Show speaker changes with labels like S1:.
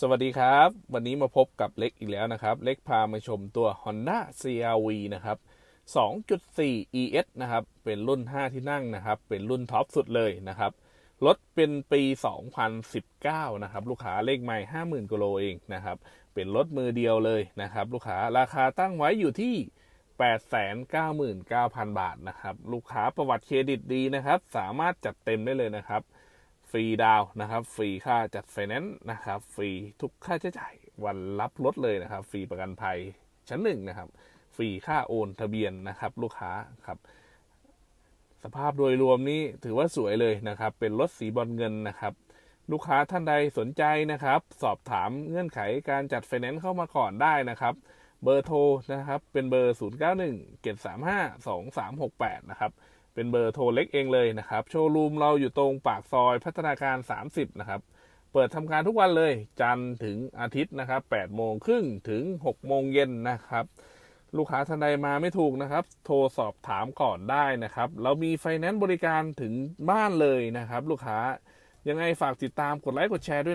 S1: สวัสดีครับ วันนี้มาพบกับเล็กอีกแล้วนะครับ เล็กพามาชมตัว Honda CRV นะครับ 2.4 ES นะครับ เป็นรุ่น 5 ที่นั่งนะครับ เป็นรุ่นท็อปสุดเลยนะครับ รถเป็นปี 2019 นะครับ ลูกค้าเลขใหม่ 50,000กิโลเองนะครับ เป็นรถมือเดียวเลยนะครับ ลูกค้าราคาตั้งไว้อยู่ที่ 899,000 บาทนะครับ ลูกค้าประวัติเครดิตดีนะครับ สามารถจัดเต็มได้เลยนะครับ รีดาวนะครับ ฟรีค่าจัดไฟแนนซ์นะครับ ฟรีทุกค่าใช้จ่ายวันรับรถเลยนะครับ ฟรีประกันภัยชั้นหนึ่งนะครับ ฟรีค่าโอนทะเบียนนะครับ ลูกค้าครับสภาพโดยรวมนี้ถือว่าสวยเลยนะครับ เป็นรถสีบอลเงินนะครับ ลูกค้าท่านใดสนใจนะครับ สอบถามเงื่อนไขการจัดไฟแนนซ์เข้ามาก่อนได้นะครับ เบอร์โทรนะครับ เป็นเบอร์ 0 9 1 7 3 5 2 3 6 8 นะครับ เป็นเบอร์โทรเล็กเองเลยนะครับ โชว์รูมเราอยู่ตรงปากซอยพัฒนาการ 30 นะครับ เปิดทำการทุกวันเลย จันทร์ถึงอาทิตย์นะครับ8โมงครึ่งถึง6โมงเย็นนะครับ ลูกค้าท่านใดมาไม่ถูกนะครับ โทรสอบถามก่อนได้นะครับ เรามีไฟแนนซ์บริการถึงบ้านเลยนะครับ ลูกค้ายังไงฝากติดตามกดไลค์กดแชร์ด้วยนะ